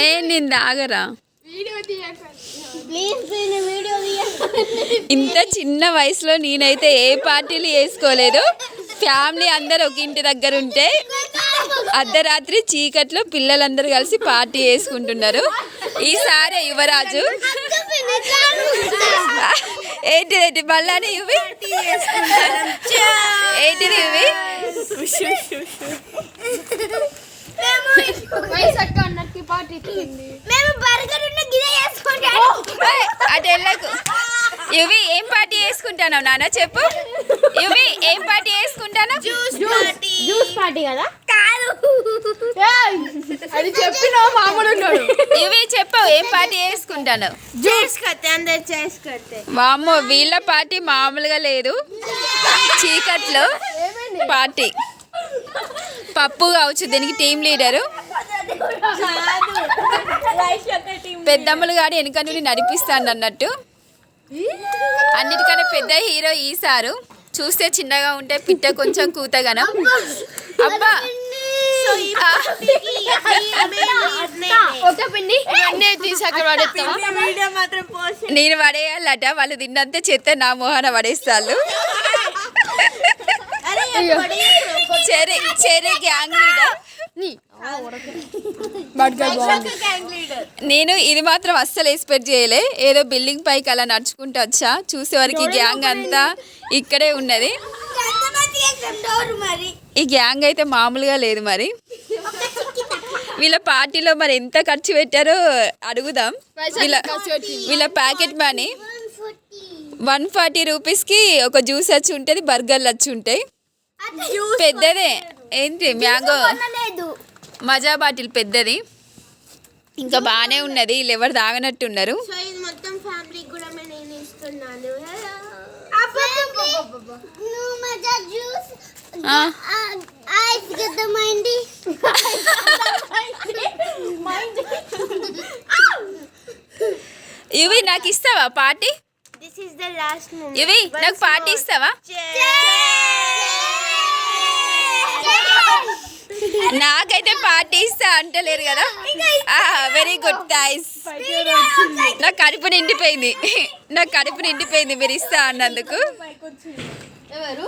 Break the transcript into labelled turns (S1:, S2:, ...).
S1: ఏ నేను దాగరా
S2: please video
S1: ఇంత చిన్న వయసులో నేనైతే ఏ పార్టీలు వేసుకోలేదు. ఫ్యామిలీ అందరు ఒక ఇంటి దగ్గర ఉంటే అర్ధరాత్రి చీకట్లో పిల్లలందరూ కలిసి పార్టీ వేసుకుంటున్నారు. ఈసారి యువరాజు. ఏంటిది ఏంటి మళ్ళానే ఇవి ఏంటిది ఇవి
S2: మేము బర్గర్ ఉన్న గిన్నె చేసుకుంటాం
S1: ఏయ్, అటు వెళ్ళకు. ఇవి ఏం పార్టీ వేసుకుంటాను నాన్న చెప్పు. ఇవి ఏం పార్టీ వేసుకుంటాను?
S2: జ్యూస్ పార్టీ కదా? కాదు.
S3: అది చెప్పిన మామూలు
S1: ఇవి చెప్పు ఏం పార్టీ వేసుకుంటాను?
S2: చేసుకొస్తే అందరు చేసుకొస్తే
S1: వామ్మో వీళ్ళ పార్టీ మామూలుగా లేదు. చీకట్లో పార్టీ. పప్పు కావచ్చు దీనికి టీం లీడరు. పెద్దమ్మలు గాడి వెనుక నుండి నడిపిస్తాను అన్నట్టు అన్నిటికన్నా పెద్ద హీరో ఈసారు చూస్తే చిన్నగా ఉంటే పిట్ట కొంచెం కూతగనం. అబ్బా! నేను పడేయాలట వాళ్ళు తిన్నంత చెత్త నా మొహాన పడేస్తాళ్ళు. Cherry Cherry gang leader. నేను ఇది మాత్రం అస్సలు ఎక్స్పెక్ట్ చేయలే. ఏదో బిల్డింగ్ పైకి అలా నడుచుకుంటూ వచ్చా. చూసే వరకు గ్యాంగ్ అంతా ఇక్కడే ఉన్నది. ఈ గ్యాంగ్ అయితే మామూలుగా లేదు మరి. వీళ్ళ పార్టీలో మరి ఎంత ఖర్చు పెట్టారో అడుగుదాం. వీళ్ళ వీళ్ళ ప్యాకెట్ మనీ వన్ ఫార్టీ. రూపీస్కి ఒక జ్యూస్ వచ్చి ఉంటుంది బర్గర్లు వచ్చి ఉంటాయి. పెద్దదే. ఏంటి మ్యాంగో?
S2: లేదు
S1: మజా బాటిల్ పెద్దది. ఇంకా బాగానే ఉన్నది. వీళ్ళు ఎవరు తాగనట్టున్నారు.
S2: సో ఇది మొత్తం ఫ్యామిలీ కూడా నేను ఇస్తున్నాను నువ్వు మజా జ్యూస్
S1: ఆ,
S2: ఐస్ గద్దమైంది
S1: ఇవి నాకు ఇస్తావా party?
S2: This is the last
S1: ఇవి నాకు పార్టీ ఇస్తావా? నాకైతే పార్టీ ఇస్తా అంటలేరు కదా. వెరీ గుడ్ థ్యాంక్స్ నా కడుపు నిండిపోయింది. నా కడుపు నిండిపోయింది మీరు ఇస్తా అన్నందుకు.
S3: ఎవరు?